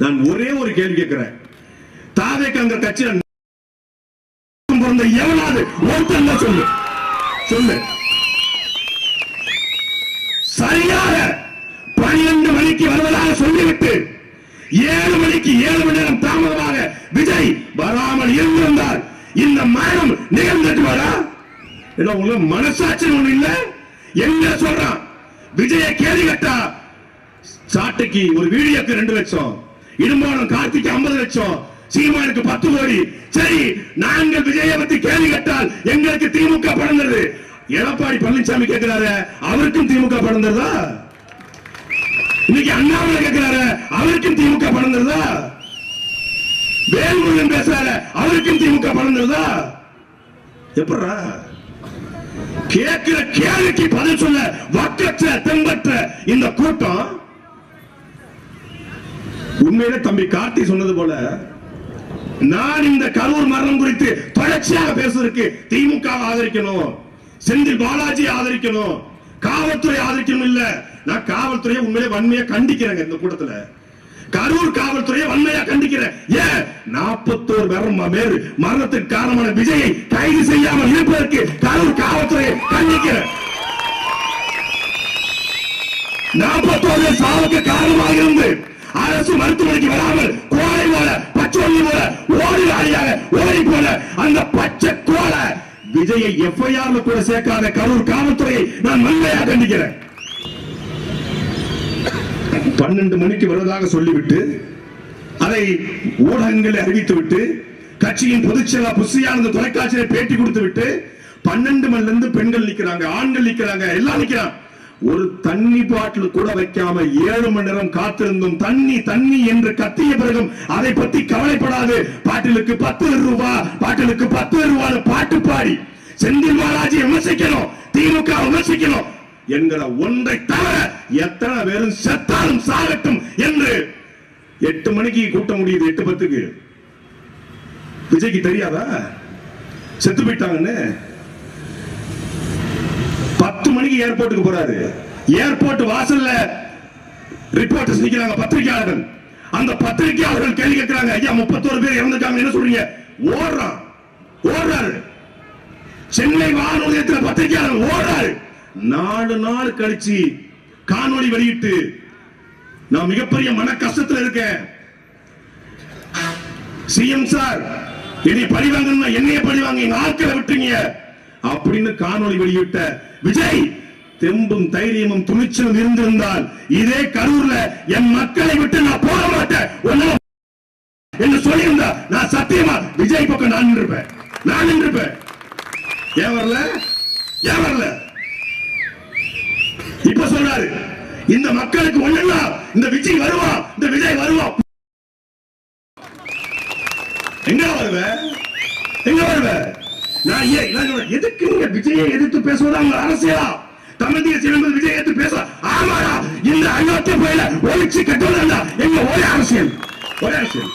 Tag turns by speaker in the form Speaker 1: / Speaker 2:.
Speaker 1: நான் ஒரே ஒரு கேள்வி கேட்கிறேன். தாவேக்காங்கிற கட்சியில பிறந்த எவனாவது ஒருத்தன் தான் சொல்லு. சொல்லு. சரியாக பனிரெண்டு மணிக்கு வருவதாக சொல்லிவிட்டு ஏழு மணிக்கு ஏழு மணி நேரம் தாமதமாக விஜய் வராமல் இருந்திருந்தால் இந்த மரணம் நிகழ்ந்துட்டுவாரா இல்ல உங்களுக்கு மனசாட்சி ஒண்ணு இல்ல? எங்க சொல்றான்? விஜய கேள்வி கேட்டா? சாட்டுக்கு ஒரு வீடியோக்கு ரெண்டு லட்சம். இடும்பானம் கார்த்திக்கு ஐம்பது லட்சம். சீமானுக்கு பத்து கோடி. சரி நாங்கள் விஜய பத்தி கேள்வி கேட்டால் எங்களுக்கு திமுக படந்தது. எடப்பாடி பழனிசாமி கேட்கிறாரு அவருக்கும் திமுக படந்ததா? இன்னைக்கு அண்ணாமலை கேட்கிறாரு அவருக்கும் திமுக படந்ததா? வேல்முருகன் பேசுறாரு அவருக்கும் திமுக படந்ததா? எப்படா கேட்கிற கேள்விக்கு பதில் சொல்ல வக்கற்ற தெம்பற்ற இந்த கூட்டம் உண்மையிலே தம்பி கார்த்தி சொன்னது போல நான் இந்த கரூர் மரணம் குறித்து தொடர்ச்சியாக பேசுவதற்கு திமுக ஆதரிக்கணும் செந்தில் பாலாஜி ஆதரிக்கணும் காவல்துறை ஆதரிக்கணும் இல்ல. நான் காவல்துறையை உண்மையிலே வன்மையா கண்டிக்கிறேங்க இந்த கூட்டத்துல. கரூர் காவல்துறையை வன்மையா கண்டிக்கிறேன். ஏன்? நாற்பத்தோரு பேரும் பேர் மரணத்துக்கு காரணமான விஜயை கைது செய்யாமல் இருப்பதற்கு கரூர் காவல்துறையை கண்டிக்கிறேன். நாற்பத்தோரு சாவுக்கு காரணமாக இருந்து அரசு மருத்துவமனைக்கு வராமல் கோழை போல பச்சோலி போல ஓடி வாரியாக ஓடி போல அந்த பச்சை கோலை விஜயை எஃப்ஐஆர்ல கூட சேர்க்காத கரூர் காவல்துறையை நான் வன்மையாக கண்டிக்கிறேன். பன்னெண்டு மணிக்கு வருவதாக சொல்லிவிட்டு அதை ஊடகங்களில் அறிவித்துவிட்டு கட்சியின் பொதுச் செயலர் புசியானந்த தொலைக்காட்சியில் பேட்டி கொடுத்து விட்டு பன்னெண்டு மணில இருந்து பெண்கள் நிக்கிறாங்க ஆண்கள் நிக்கிறாங்க எல்லாம் நிக்கிறாங்க ஒரு தண்ணி பாட்டில் கூட வைக்காம ஏழு மணி நேரம் காத்திருந்தும் தண்ணி தண்ணி என்று கத்திய பிறகும் அதை பத்தி கவலைப்படாது. பாட்டிலுக்கு பத்து ரூபாய் பாட்டிலுக்கு பத்து ரூபாய் பாட்டு பாடி செந்தில் பாலாஜி விமர்சிக்கணும் திமுக விமர்சிக்கணும் என்கிற ஒன்றை தவிர எத்தனை பேரும் செத்தாலும் சாகட்டும் என்று எட்டு மணிக்கு கூட்டம் முடியுது எட்டு பத்துக்கு. விஜய்க்கு தெரியாதா? செத்து போயிட்டாங்கன்னு? பத்து மணிக்கு ஏர்போர்ட்டுக்கு போறாரு. ஏர்போர்ட் வாசல்ல ரிப்போர்ட்டர்ஸ் நிக்கிறாங்க பத்திரிகையாளர்கள். அந்த பத்திரிகையாளர்கள் கேள்வி கேட்கிறாங்க ஐயா முப்பத்தோரு பேர் இறந்துட்டாங்க என்ன சொல்றீங்க? ஓடுறான். ஓடுறாரு. சென்னை வானொலியத்தில் பத்திரிகையாளர் ஓடுறாரு. நாலு நாள் கழிச்சு காணொளி வெளியிட்டு நான் மிகப்பெரிய மன கஷ்டத்தில் இருக்கேன். சிஎம் சார் என்னை பழி வாங்கணும்னா என்னைய பழி எங்க ஆட்களை விட்டுங்க அப்படின்னு காணொளி வெளியிட்ட விஜய் தெம்பும் தைரியமும் துணிச்சலும் இருந்திருந்தால் இதே கரூர்ல என் மக்களை விட்டு நான் போக மாட்டேன். என்று சொல்லியிருந்தா நான் சத்தியமா விஜய் பக்கம் நான் நின்றுப்பேன். நான் நின்றுப்பேன். ஏன் வரல? ஏன் வரல? இப்ப சொல்றாரு இந்த மக்களுக்கு ஒண்ணுன்னா இந்த விஜய் வருவா இந்த விஜய் வருவா. எங்க வருவ? எங்க வருவ? நான் ஏன் நான் எதுக்கு நீங்க விஜயை எதிர்த்து பேசுவது? அவங்க அரசியலா? தமிழ் தேசியம் என்பது விஜய் எதிர்த்து பேச ஆமாடா. இந்த அயோத்திய போயில ஒழிச்சு கட்டுவதா எங்க ஒரே அரசியல். ஒரே அரசியல்.